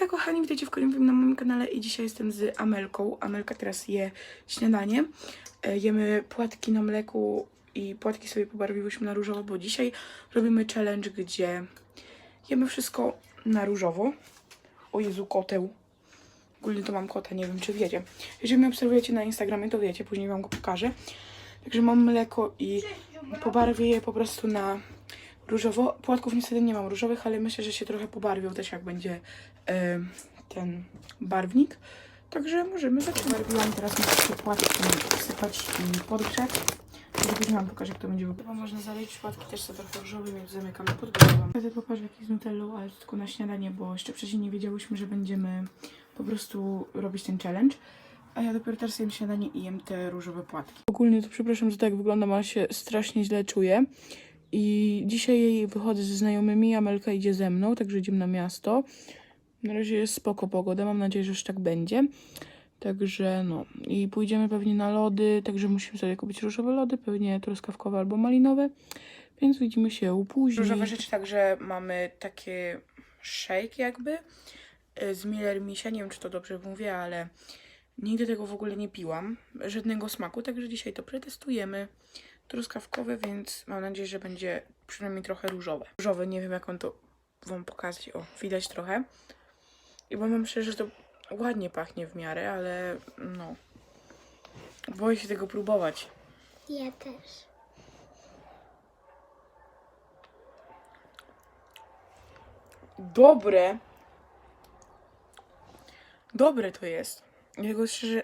Tak, kochani, witajcie w kolejnym filmie na moim kanale i dzisiaj jestem z Amelką. Amelka teraz je śniadanie. E, Jemy płatki na mleku i płatki sobie pobarwiłyśmy na różowo, bo dzisiaj robimy challenge, gdzie jemy wszystko na różowo. O Jezu, koteł. Ogólnie to mam kota, nie wiem czy wiecie. Jeżeli mnie obserwujecie na Instagramie, to wiecie, później wam go pokażę. Także mam mleko i pobarwię je po prostu na różowo. Płatków niestety nie mam różowych, ale myślę, że się trochę pobarwią też jak będzie e, ten barwnik. Także możemy zacząć. Barwiłam teraz muszę te płatki wsypać i podgrzać. Później wam pokażę, jak to będzie wyglądało. Można zaleć płatki też są trochę różowe, więc zamykamy podgrzewam. Wtedy pokażę jaki z nutellą, ale tylko na śniadanie, bo jeszcze wcześniej nie wiedziałyśmy, że będziemy po prostu robić ten challenge. A ja dopiero teraz jem śniadanie i jem te różowe płatki. Ogólnie to przepraszam, że tak wyglądam, ale się strasznie źle czuję. I dzisiaj wychodzę ze znajomymi, Amelka idzie ze mną, także idziemy na miasto. Na razie jest spoko pogoda, mam nadzieję, że już tak będzie. Także no, i pójdziemy pewnie na lody, także musimy sobie kupić różowe lody, pewnie truskawkowe albo malinowe, więc widzimy się później. Różowe rzeczy, także mamy takie shake jakby y, z Miller Misia, nie wiem czy to dobrze mówię, ale nigdy tego w ogóle nie piłam, żadnego smaku, także dzisiaj to przetestujemy. Truskawkowe, więc mam nadzieję, że będzie przynajmniej trochę różowe. Różowe, nie wiem jak on to wam pokazać, o, widać trochę. I powiem szczerze, że to ładnie pachnie w miarę, ale no, boję się tego próbować. Ja też. Dobre. Dobre to jest. Ja tego szczerze,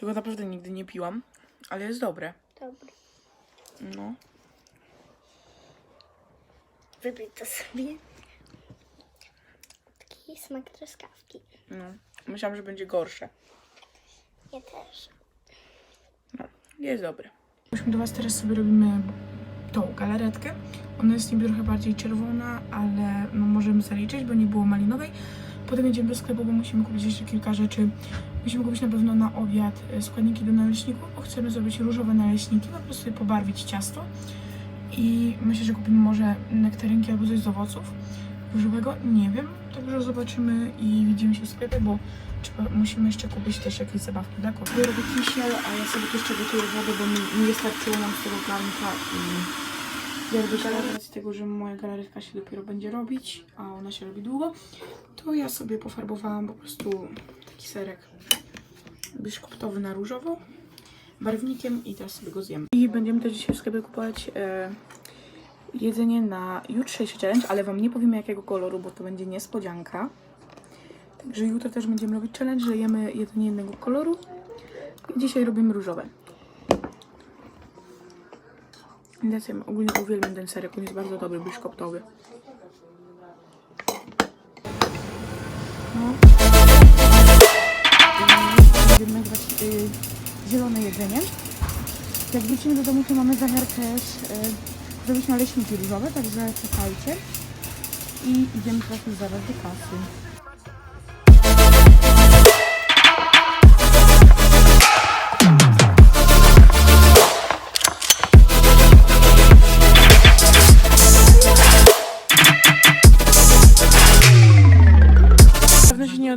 tego naprawdę nigdy nie piłam, ale jest dobre. Dobry. No. Wypij to sobie. Taki smak truskawki. No. Myślałam, że będzie gorsze. Ja też. No, jest dobre. Myśmy do Was teraz sobie robimy tą galaretkę. Ona jest niby trochę bardziej czerwona, ale no możemy zaliczyć, bo nie było malinowej. Potem jedziemy do sklepu, bo musimy kupić jeszcze kilka rzeczy. Musimy kupić na pewno na obiad e, składniki do naleśników, bo chcemy zrobić różowe naleśniki, po prostu sobie pobarwić ciasto. I myślę, że kupimy może nektarynki albo coś z owoców różowego, nie wiem. Także zobaczymy i widzimy się w sklepie, bo trzeba, musimy jeszcze kupić też jakieś zabawki dla. Ja robię kisiel, a ja sobie jeszcze gotuję wodę, bo mi nie wystarczyło nam z tego garnka i ja robię galaretkę, z tego, że moja galaretka się dopiero będzie robić, a ona się robi długo, to ja sobie pofarbowałam po prostu taki serek biszkoptowy na różowo barwnikiem i teraz sobie go zjem. I będziemy też dzisiaj w sklepie kupować e, jedzenie na jutrzejszy challenge, ale Wam nie powiemy jakiego koloru, bo to będzie niespodzianka. Także jutro też będziemy robić challenge, że jemy jedzenie jednego koloru. Dzisiaj robimy różowe. Sobie ogólnie uwielbiam ten serek, on jest bardzo dobry, biszkoptowy. No. Będziemy y, zielone jedzenie. Jak wrócimy do domu, to mamy zamiar też y, zrobić naleśniki różowe, także czekajcie. I idziemy teraz zaraz do kasy.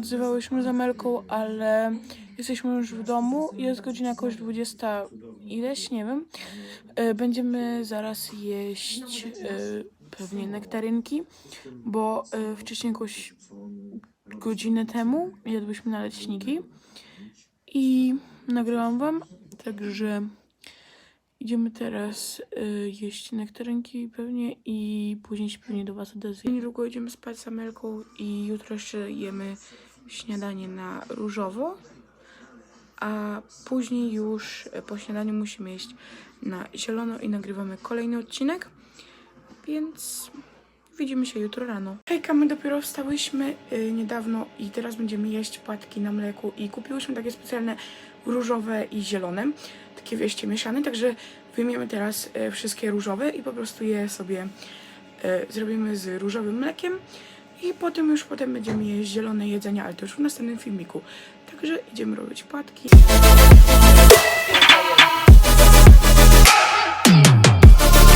Odzywałyśmy z Amelką, ale jesteśmy już w domu. Jest godzina jakoś 20 ileś, nie wiem. E, Będziemy zaraz jeść e, pewnie nektarynki, bo e, wcześniej jakoś godzinę temu jadłyśmy naleśniki i nagrałam wam, także idziemy teraz jeść nektarynki pewnie i później się pewnie do was odezwie. Niedługo idziemy spać z Amelką i jutro jeszcze jemy śniadanie na różowo, a później już po śniadaniu musimy jeść na zielono i nagrywamy kolejny odcinek, więc widzimy się jutro rano. Hejka, my dopiero wstałyśmy y, niedawno i teraz będziemy jeść płatki na mleku i kupiłyśmy takie specjalne różowe i zielone, takie wieście mieszane, także wyjmiemy teraz y, wszystkie różowe i po prostu je sobie y, zrobimy z różowym mlekiem i potem już potem będziemy jeść zielone jedzenia, ale to już w następnym filmiku. Także idziemy robić płatki.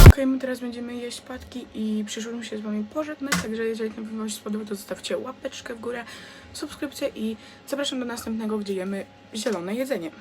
Okej, my teraz będziemy jeść płatki i przyszło się z wami pożegnać, także jeżeli ten film wam się spodobał, to zostawcie łapeczkę w górę, subskrypcję i zapraszam do następnego, gdzie jemy zielone jedzenie.